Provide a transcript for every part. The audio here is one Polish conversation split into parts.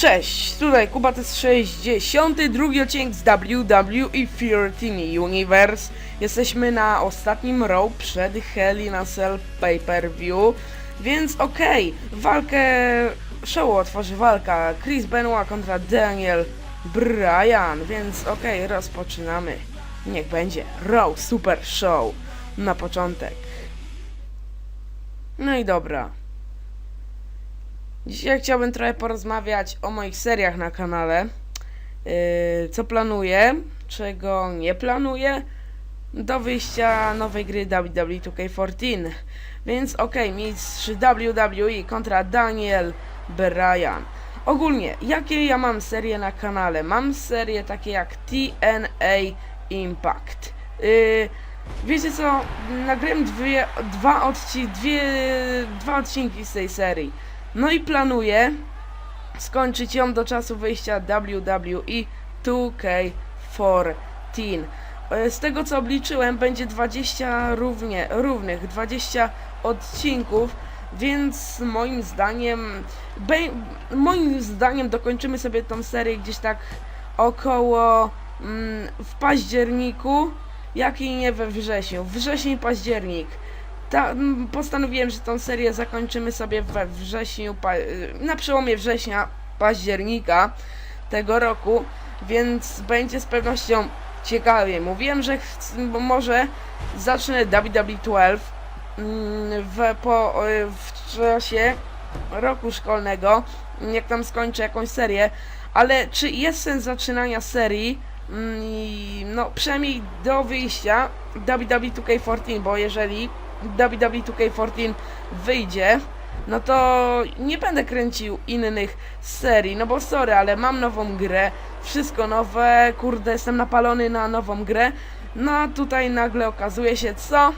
Cześć, tutaj Kuba, to jest 62 odcinek z WWE Fear Team Universe. Jesteśmy na ostatnim row przed Hell in a Cell Pay-Per-View, więc okej, walkę, show otworzy walka Chris Benoit kontra Daniel Bryan, więc okej, rozpoczynamy. Niech będzie Raw Super Show na początek. No i dobra. Dzisiaj chciałbym trochę porozmawiać o moich seriach na kanale. Yy, co planuję, czego nie planuję do wyjścia nowej gry WWE 2K14. Więc okej, mistrz WWE kontra Daniel Bryan. Ogólnie, jakie ja mam serie na kanale? Mam serie takie jak TNA Impact. Yy, wiecie co? Nagrałem dwie, dwa, odci dwie, dwa odcinki z tej serii. No i planuję skończyć ją do czasu wyjścia WWE 2K14. E, Z tego co obliczyłem, będzie 20 równie, równych, 20 odcinków, więc moim zdaniem, be, moim zdaniem dokończymy sobie tą serię gdzieś tak około mm, w październiku, jak i nie we wrześniu. Wrzesień, październik. Ta, postanowiłem, że tą serię zakończymy sobie we wrześniu, y, na przełomie września, października tego roku, więc będzie z pewnością ciekawie. Mówiłem, że może zacznę WWE12 mm, w, po, y, w czasie roku szkolnego, jak tam skończę jakąś serię, ale czy jest sens zaczynania serii mm, no przynajmniej do wyjścia WWE 2K14, bo jeżeli WWE 2K14 wyjdzie, no to nie będę kręcił innych serii, no bo sorry, ale mam nową grę, wszystko nowe, kurde, jestem napalony na nową grę, no a tutaj nagle okazuje się co?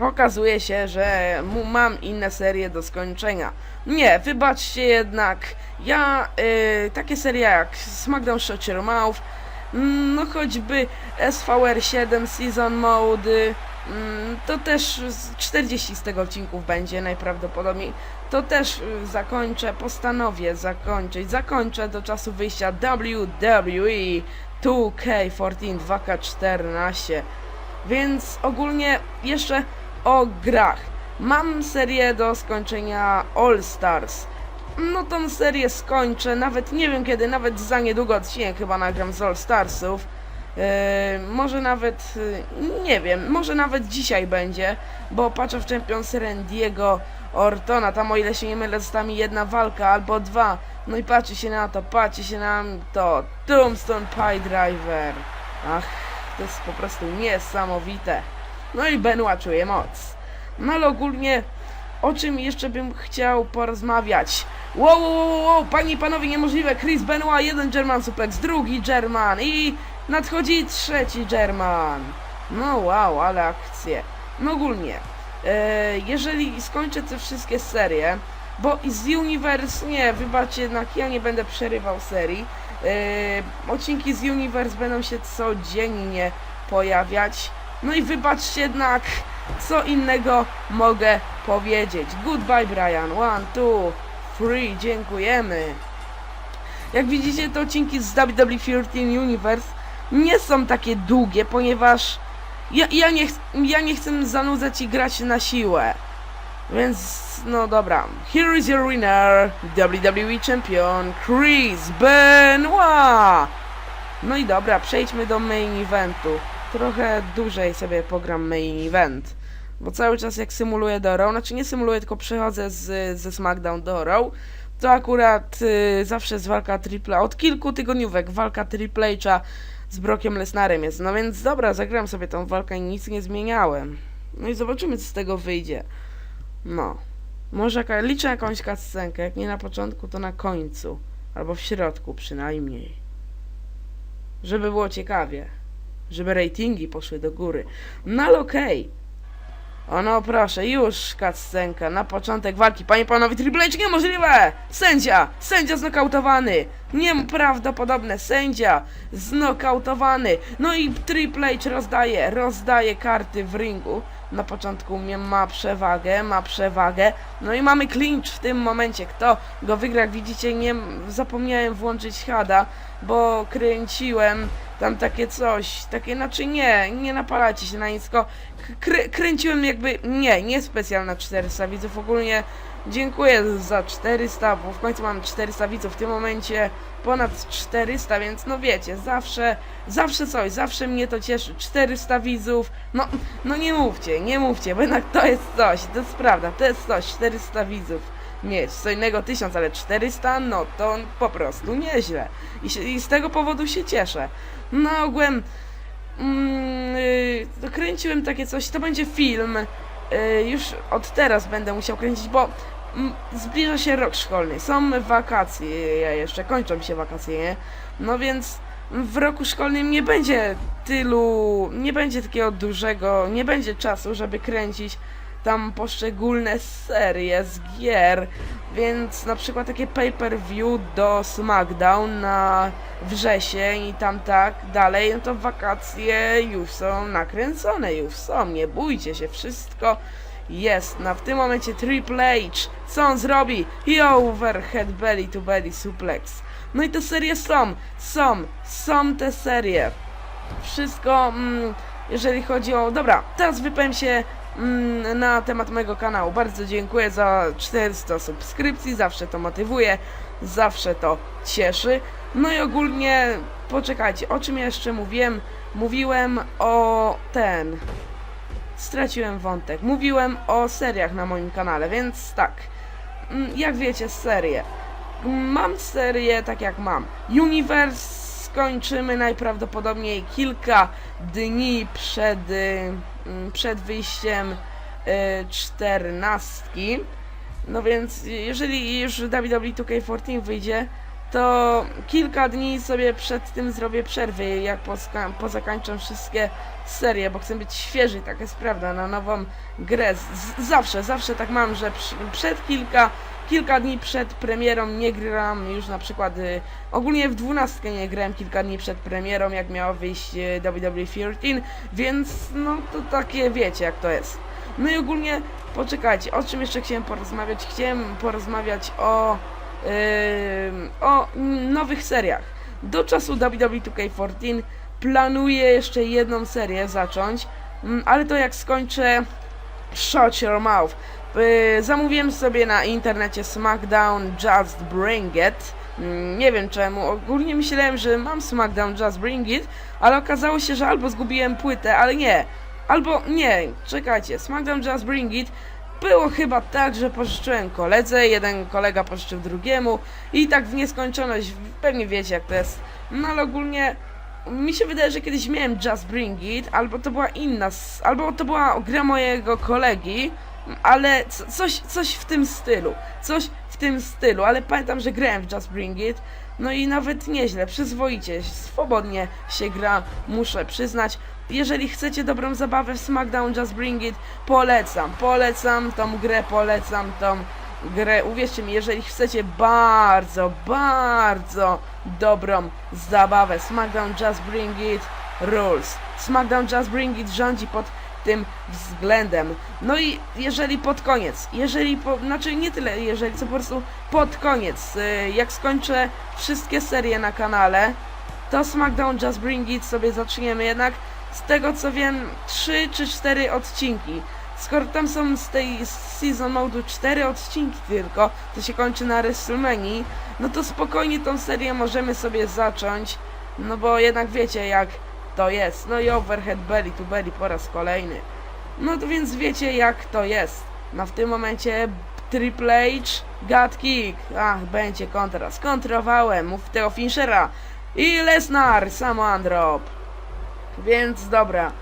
Okazuje się, że mam inne serie do skończenia. Nie, wybaczcie jednak, ja y, takie serie jak SmackDown Shut Your Mouth, no choćby SVR 7 Season Mode, mm, to też z 40 z tego odcinków będzie najprawdopodobniej. To też y, zakończę, postanowię zakończyć, zakończę do czasu wyjścia WWE 2K14 2K14. Więc ogólnie jeszcze o grach. Mam serię do skończenia All Stars. No tą serię skończę, nawet nie wiem kiedy, nawet za niedługo odcinek chyba nagram z All Starsów. Yy, może nawet, yy, nie wiem, może nawet dzisiaj będzie, bo patrzę w Champions Randiego Ortona, tam o ile się nie mylę została mi jedna walka albo dwa. No i patrzy się na to, patrzy się na to, Tombstone Pie Driver. Ach, to jest po prostu niesamowite. No i Benoit czuje moc. No ale ogólnie o czym jeszcze bym chciał porozmawiać? Wow, wow, wow, wow, panie i panowie, niemożliwe. Chris Benoit, jeden German Suplex, drugi German i nadchodzi trzeci German. No wow, ale akcje. No ogólnie, e, jeżeli skończę te wszystkie serie, bo z Universe, nie, wybaczcie, jednak ja nie będę przerywał serii. E, odcinki z Universe będą się codziennie pojawiać. No i wybaczcie jednak, co innego mogę powiedzieć. Goodbye Brian, one, two, three, dziękujemy. Jak widzicie, te odcinki z WWE Universe nie są takie długie, ponieważ ja, ja, nie, ja nie chcę zanudzać i grać na siłę. Więc, no dobra. Here is your winner, WWE Champion, Chris Benoit. No i dobra, przejdźmy do main eventu. Trochę dłużej sobie pogram main event. Bo cały czas jak symuluję do Raw, znaczy nie symuluję, tylko przechodzę z, ze SmackDown do Raw, to akurat y, zawsze jest walka Triple Od kilku tygodniówek walka Triple H'a z Brockiem Lesnarem jest. No więc dobra, zagram sobie tą walkę i nic nie zmieniałem. No i zobaczymy, co z tego wyjdzie. No. Może jaka, liczę jakąś kascenkę, jak nie na początku, to na końcu. Albo w środku przynajmniej. Żeby było ciekawie. Żeby ratingi poszły do góry. No ale okej. O no proszę, już kascenka na początek walki. Panie panowie, Triple H niemożliwe! Sędzia! Sędzia znokautowany! Nieprawdopodobne, sędzia znokautowany! No i Triple H rozdaje, rozdaje karty w ringu. na początku ma przewagę, ma przewagę. No i mamy clinch w tym momencie. Kto go wygra, jak widzicie, nie zapomniałem włączyć hada, bo kręciłem tam takie coś, takie, znaczy nie, nie napalajcie się na nic, tylko krę, kręciłem jakby, nie, nie specjalna 400 widzów, ogólnie dziękuję za 400, bo w końcu mam 400 widzów, w tym momencie ponad 400, więc no wiecie, zawsze, zawsze coś, zawsze mnie to cieszy, 400 widzów, no, no nie mówcie, nie mówcie, bo jednak to jest coś, to jest prawda, to jest coś, 400 widzów mieć, co innego 1000, ale 400, no to po prostu nieźle i, się, i z tego powodu się cieszę. No ogółem mm, yy, kręciłem takie coś, to będzie film, yy, już od teraz będę musiał kręcić, bo mm, zbliża się rok szkolny, są wakacje, ja jeszcze kończą się wakacje, nie? no więc w roku szkolnym nie będzie tylu, nie będzie takiego dużego, nie będzie czasu, żeby kręcić tam poszczególne serie z gier, więc na przykład takie pay-per-view do SmackDown na wrzesień i tam tak dalej, no to wakacje już są nakręcone, już są, nie bójcie się, wszystko jest. No w tym momencie Triple H, co on zrobi? I overhead belly to belly suplex. No i te serie są, są, są te serie. Wszystko, mm, jeżeli chodzi o... Dobra, teraz wypowiem się na temat mojego kanału. Bardzo dziękuję za 400 subskrypcji, zawsze to motywuje, zawsze to cieszy. No i ogólnie, poczekajcie, o czym jeszcze mówiłem? Mówiłem o ten... Straciłem wątek. Mówiłem o seriach na moim kanale, więc tak. Mm, Jak wiecie, serie. Mam serię tak jak mam. Universe skończymy najprawdopodobniej kilka dni przed, mm, przed wyjściem y, czternastki. No więc jeżeli już WWE 2K14 wyjdzie, to kilka dni sobie przed tym zrobię przerwy, jak pozakańczę wszystkie serie, bo chcę być świeży, tak jest prawda, na nową grę. Z- zawsze, zawsze tak mam, że przed kilka, kilka dni przed premierą nie gram już na przykład, y, ogólnie w dwunastkę nie grałem kilka dni przed premierą, jak miało wyjść y, WWE 14, więc no to takie wiecie jak to jest. No i ogólnie, poczekajcie, o czym jeszcze chciałem porozmawiać? Chciałem porozmawiać o Ym, o nowych seriach. Do czasu WWE 2K14 planuję jeszcze jedną serię zacząć, mm, ale to jak skończę Shut Your Mouth. Yy, zamówiłem sobie na internecie SmackDown Just Bring It. Mm, Nie wiem czemu, ogólnie myślałem, że mam SmackDown Just Bring It, ale okazało się, że albo zgubiłem płytę, ale nie. Albo nie, czekajcie, SmackDown Just Bring It było chyba tak, że pożyczyłem koledze, jeden kolega pożyczył drugiemu i tak w nieskończoność, pewnie wiecie jak to jest. No ale ogólnie mi się wydaje, że kiedyś miałem Just Bring It, albo to była inna, albo to była gra mojego kolegi, ale co- coś, coś w tym stylu, coś w tym stylu, ale pamiętam, że grałem w Just Bring It, no i nawet nieźle, przyzwoicie, swobodnie się gra, muszę przyznać. Jeżeli chcecie dobrą zabawę w SmackDown Just Bring It, polecam, polecam tą grę, polecam tą grę. Uwierzcie mi, jeżeli chcecie bardzo, bardzo dobrą zabawę, SmackDown Just Bring It rules. SmackDown Just Bring It rządzi pod tym względem. No i jeżeli pod koniec, jeżeli, po, znaczy nie tyle jeżeli, co po prostu pod koniec, y, jak skończę wszystkie serie na kanale, to SmackDown Just Bring It sobie zaczniemy jednak z tego co wiem 3 czy 4 odcinki. Skoro tam są z tej season modu 4 odcinki tylko, to się kończy na WrestleMania, no to spokojnie tą serię możemy sobie zacząć, no bo jednak wiecie jak to jest. No i overhead belly to belly po raz kolejny. No to więc wiecie jak to jest. No w tym momencie Triple H, God Kick. Ach, będzie kontra. Skontrowałem, mów tego Finchera. I Lesnar, Samoan Drop. Więc dobra.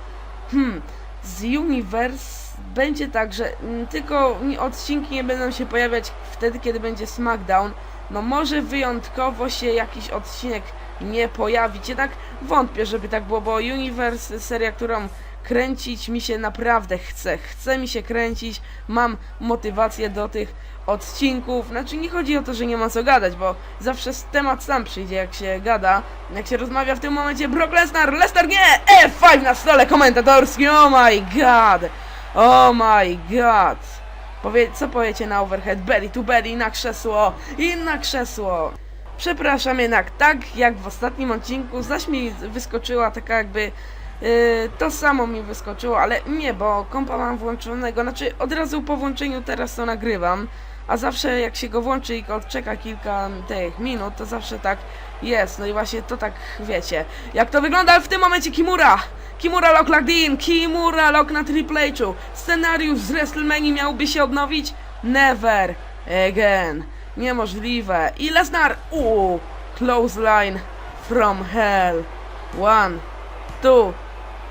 Hmm, z Universe będzie tak, że mm, tylko odcinki nie będą się pojawiać wtedy, kiedy będzie SmackDown. No może wyjątkowo się jakiś odcinek nie pojawić. Jednak wątpię, żeby tak było, bo Universe, seria, którą kręcić mi się naprawdę chce. Chce mi się kręcić, mam motywację do tych odcinków. Znaczy nie chodzi o to, że nie ma co gadać, bo zawsze temat sam przyjdzie, jak się gada, jak się rozmawia w tym momencie Brock Lesnar, Lesnar nie! F5 na stole komentatorskim, oh my god! Oh my god! Powie, co powiecie na overhead? Belly to belly, na krzesło i na krzesło! Przepraszam jednak, tak jak w ostatnim odcinku, zaś mi wyskoczyła taka jakby... Yy, to samo mi wyskoczyło, ale nie, bo kompa mam włączonego, znaczy od razu po włączeniu teraz to nagrywam, a zawsze jak się go włączy i odczeka kilka tych minut, to zawsze tak jest, no i właśnie to tak wiecie, jak to wygląda w tym momencie Kimura! Kimura Lock Locked In, Kimura Lock na Triple H'u, scenariusz z WrestleMania miałby się odnowić? Never again, niemożliwe, i Lesnar, uuu, close line from hell, one, two,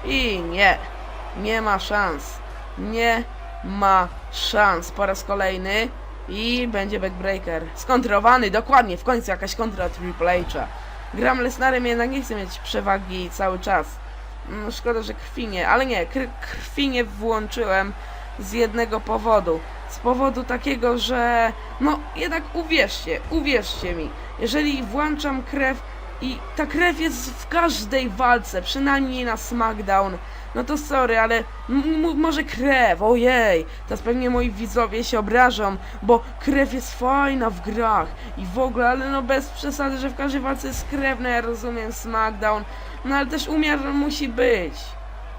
i nie, nie ma szans, nie ma szans. Po raz kolejny i będzie backbreaker. Skontrowany, dokładnie, w końcu jakaś kontra Triple H'a. Gram Lesnarem, jednak nie chcę mieć przewagi cały czas. Mm, Szkoda, że krwi nie, ale nie, kr krwi nie włączyłem z jednego powodu. Z powodu takiego, że no jednak uwierzcie, uwierzcie mi, jeżeli włączam krew i ta krew jest w każdej walce, przynajmniej na SmackDown, no to sorry, ale może krew, ojej, teraz pewnie moi widzowie się obrażą, bo krew jest fajna w grach i w ogóle, ale no bez przesady, że w każdej walce jest krew, no ja rozumiem SmackDown, no ale też umiar musi być.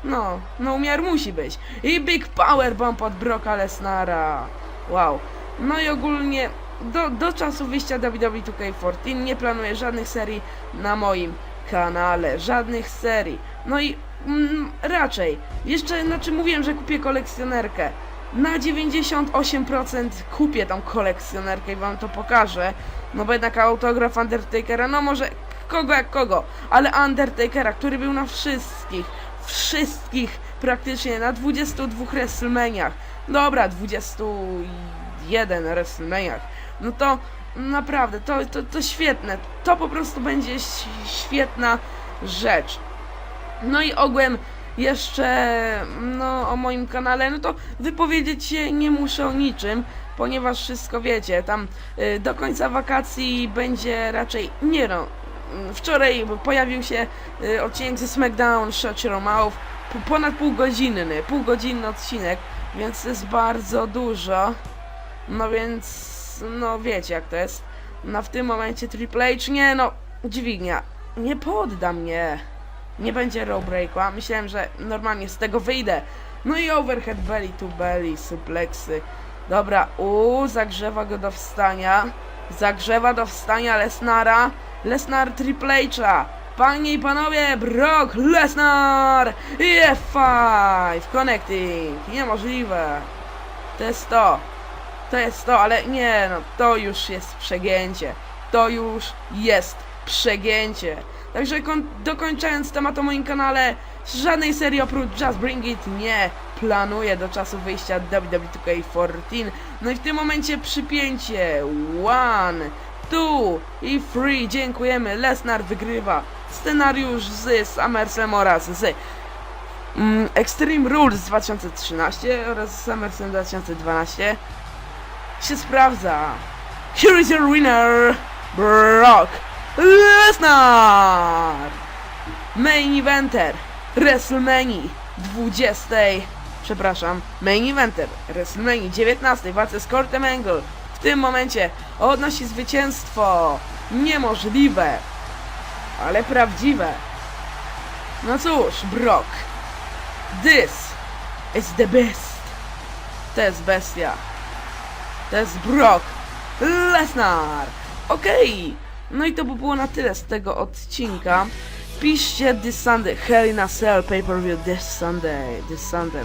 No, no umiar musi być. I Big Power Bomb od Brocka Lesnara. Wow. No i ogólnie do, do czasu wyjścia WWE 2K14 nie planuję żadnych serii na moim kanale. Żadnych serii. No i mm, raczej. Jeszcze, znaczy mówiłem, że kupię kolekcjonerkę. Na 98% kupię tą kolekcjonerkę i wam to pokażę. No bo jednak autograf Undertakera, no może kogo jak kogo, ale Undertakera, który był na wszystkich, wszystkich praktycznie, na 22 WrestleManiach. Dobra, 21 WrestleManiach. No to naprawdę, to, to, to świetne. To po prostu będzie świetna rzecz. No i ogółem jeszcze no, o moim kanale, no to wypowiedzieć się nie muszę o niczym, ponieważ wszystko wiecie, tam y, do końca wakacji będzie raczej, nie wczoraj pojawił się y, odcinek ze SmackDown Mouth, p- ponad półgodzinny, półgodzinny odcinek, więc to jest bardzo dużo, no więc, no wiecie jak to jest, no w tym momencie Triple H, nie no, dźwignia, nie podda mnie. Nie będzie row breaku, a myślałem, że normalnie z tego wyjdę. No i overhead belly to belly, suplexy. Dobra, u zagrzewa go do wstania. Zagrzewa do wstania Lesnara. Lesnar Triple H'a. Panie i panowie, Brock Lesnar i F5 connecting. Niemożliwe. To jest to. To jest to, ale nie no, to już jest przegięcie. To już jest przegięcie. Także dokończając temat o moim kanale, żadnej serii oprócz Just Bring It nie planuję do czasu wyjścia WWE2K14. No i w tym momencie przypięcie. One, two i three. Dziękujemy. Lesnar wygrywa. Scenariusz z Summersem oraz z mm, Extreme Rules z 2013 oraz z Summersem 2012 się sprawdza. Here is your winner, Brock Lesnar! Main eventer WrestleMania 20. Przepraszam, main eventer WrestleMania 19 w walce z Kurtem Angle. Tym momencie odnosi zwycięstwo. Niemożliwe, ale prawdziwe. No cóż, Brock. This is the best. To jest bestia. To jest Brock Lesnar. Okej. No i to by było na tyle z tego odcinka. Piszcie this Sunday, Hell in a Cell pay-per-view this Sunday, this Sunday,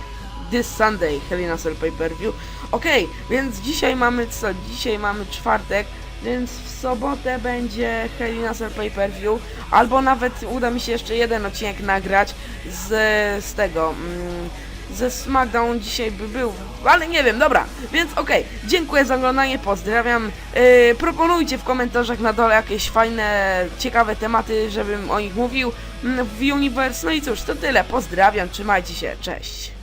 this Sunday, Hell in a Cell pay-per-view. Okej, więc dzisiaj mamy co? Dzisiaj mamy czwartek, więc w sobotę będzie Hell in a Cell pay-per-view, albo nawet uda mi się jeszcze jeden odcinek nagrać z, z tego, mm, ze SmackDown dzisiaj by był, ale nie wiem, dobra, więc okej, dziękuję za oglądanie, pozdrawiam, yy, proponujcie w komentarzach na dole jakieś fajne, ciekawe tematy, żebym o nich mówił mm, w Universe, no i cóż, to tyle, pozdrawiam, trzymajcie się, cześć.